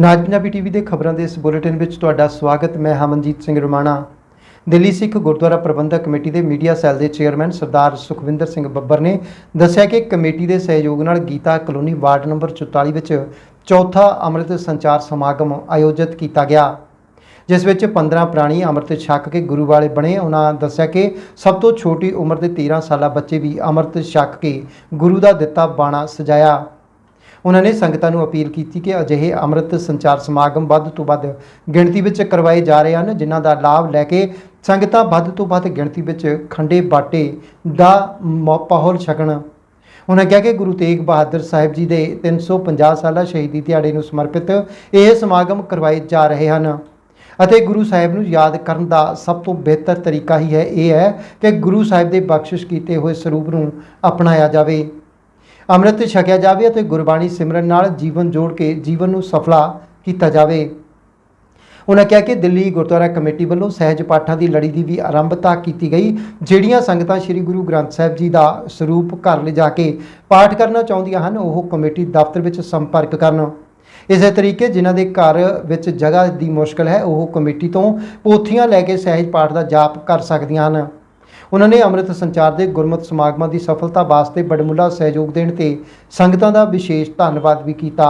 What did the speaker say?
ਨਾਜ Punjabi TV ਦੇ ਖਬਰਾਂ ਦੇ ਇਸ ਬੁਲੇਟਿਨ ਵਿੱਚ ਤੁਹਾਡਾ ਸਵਾਗਤ। ਮੈਂ ਹਮਨਜੀਤ ਸਿੰਘ ਰਮਾਣਾ। ਦਿੱਲੀ ਸਿੱਖ ਗੁਰਦੁਆਰਾ ਪ੍ਰਬੰਧਕ ਕਮੇਟੀ ਦੇ ਮੀਡੀਆ ਸੈੱਲ ਦੇ ਚੇਅਰਮੈਨ ਸਰਦਾਰ ਸੁਖਵਿੰਦਰ ਸਿੰਘ ਬੱਬਰ ਨੇ ਦੱਸਿਆ ਕਿ ਕਮੇਟੀ ਦੇ ਸਹਿਯੋਗ ਨਾਲ ਗੀਤਾ ਕਲੋਨੀ ਵਾਰਡ ਨੰਬਰ 44 ਵਿੱਚ ਚੌਥਾ ਅੰਮ੍ਰਿਤ ਸੰਚਾਰ ਸਮਾਗਮ ਆਯੋਜਿਤ ਕੀਤਾ ਗਿਆ। ਜਿਸ ਵਿੱਚ 15 ਪ੍ਰਾਣੀ ਅੰਮ੍ਰਿਤ ਛਕ ਕੇ ਗੁਰੂ ਵਾਲੇ ਬਣੇ। ਉਹਨਾਂ ਦੱਸਿਆ ਕਿ ਸਭ ਤੋਂ ਛੋਟੀ ਉਮਰ ਦੇ 13 ਸਾਲਾ ਬੱਚੇ ਵੀ ਅੰਮ੍ਰਿਤ ਛਕ ਕੇ ਗੁਰੂ ਦਾ ਦਿੱਤਾ ਬਾਣਾ ਸਜਾਇਆ। ਉਹਨਾਂ ਨੇ ਸੰਗਤਾਂ ਨੂੰ ਅਪੀਲ ਕੀਤੀ ਕਿ ਅਜਿਹੇ ਅੰਮ੍ਰਿਤ ਸੰਚਾਰ ਸਮਾਗਮ ਵੱਧ ਤੋਂ ਵੱਧ ਗਿਣਤੀ ਵਿੱਚ ਕਰਵਾਏ ਜਾ ਰਹੇ ਹਨ, ਜਿਨ੍ਹਾਂ ਦਾ ਲਾਭ ਲੈ ਕੇ ਸੰਗਤਾਂ ਵੱਧ ਤੋਂ ਵੱਧ ਗਿਣਤੀ ਵਿੱਚ ਖੰਡੇ ਬਾਟੇ ਦਾ ਮਾਹੌਲ ਛਕਣ। ਉਹਨਾਂ ਕਿਹਾ ਕਿ ਗੁਰੂ ਤੇਗ ਬਹਾਦਰ ਸਾਹਿਬ ਜੀ ਦੇ 350 ਸਾਲਾ ਸ਼ਹੀਦੀ ਦਿਹਾੜੇ ਨੂੰ ਸਮਰਪਿਤ ਇਹ ਸਮਾਗਮ ਕਰਵਾਏ ਜਾ ਰਹੇ ਹਨ ਅਤੇ ਗੁਰੂ ਸਾਹਿਬ ਨੂੰ ਯਾਦ ਕਰਨ ਦਾ ਸਭ ਤੋਂ ਬਿਹਤਰ ਤਰੀਕਾ ਹੀ ਹੈ, ਇਹ ਹੈ ਕਿ ਗੁਰੂ ਸਾਹਿਬ ਦੇ ਬਖਸ਼ਿਸ਼ ਕੀਤੇ ਹੋਏ ਸਰੂਪ ਨੂੰ ਅਪਣਾਇਆ ਜਾਵੇ। ਅੰਮ੍ਰਿਤ ਛਕਿਆ ਜਾਵੇ ਅਤੇ ਗੁਰਬਾਣੀ ਸਿਮਰਨ ਨਾਲ ਜੀਵਨ ਜੋੜ ਕੇ ਜੀਵਨ ਨੂੰ ਸਫਲਾ ਕੀਤਾ ਜਾਵੇ। ਉਹਨਾਂ ਕਿਹਾ ਕਿ ਦਿੱਲੀ ਗੁਰਦੁਆਰਾ ਕਮੇਟੀ ਵੱਲੋਂ ਸਹਿਜ ਪਾਠਾਂ ਦੀ ਲੜੀ ਦੀ ਵੀ ਆਰੰਭਤਾ ਕੀਤੀ ਗਈ, ਜਿਹੜੀਆਂ ਸੰਗਤਾਂ ਸ੍ਰੀ ਗੁਰੂ ਗ੍ਰੰਥ ਸਾਹਿਬ ਜੀ ਦਾ ਸਰੂਪ ਘਰ ਲਿਜਾ ਕੇ ਪਾਠ ਕਰਨਾ ਚਾਹੁੰਦੀਆਂ ਹਨ, ਉਹ ਕਮੇਟੀ ਦਫ਼ਤਰ ਵਿੱਚ ਸੰਪਰਕ ਕਰਨ। ਇਸੇ ਤਰੀਕੇ ਜਿਨ੍ਹਾਂ ਦੇ ਘਰ ਵਿੱਚ ਜਗ੍ਹਾ ਦੀ ਮੁਸ਼ਕਲ ਹੈ, ਉਹ ਕਮੇਟੀ ਤੋਂ ਪੋਥੀਆਂ ਲੈ ਕੇ ਸਹਿਜ ਪਾਠ ਦਾ ਜਾਪ ਕਰ ਸਕਦੀਆਂ ਹਨ। ਉਹਨਾਂ ਨੇ ਅੰਮ੍ਰਿਤ ਸੰਚਾਰ ਦੇ ਗੁਰਮਤਿ ਸਮਾਗਮਾਂ ਦੀ ਸਫਲਤਾ ਵਾਸਤੇ ਬੜਮੁੱਲਾ ਸਹਿਯੋਗ ਦੇਣ ਤੇ ਸੰਗਤਾਂ ਦਾ ਵਿਸ਼ੇਸ਼ ਧੰਨਵਾਦ ਵੀ ਕੀਤਾ।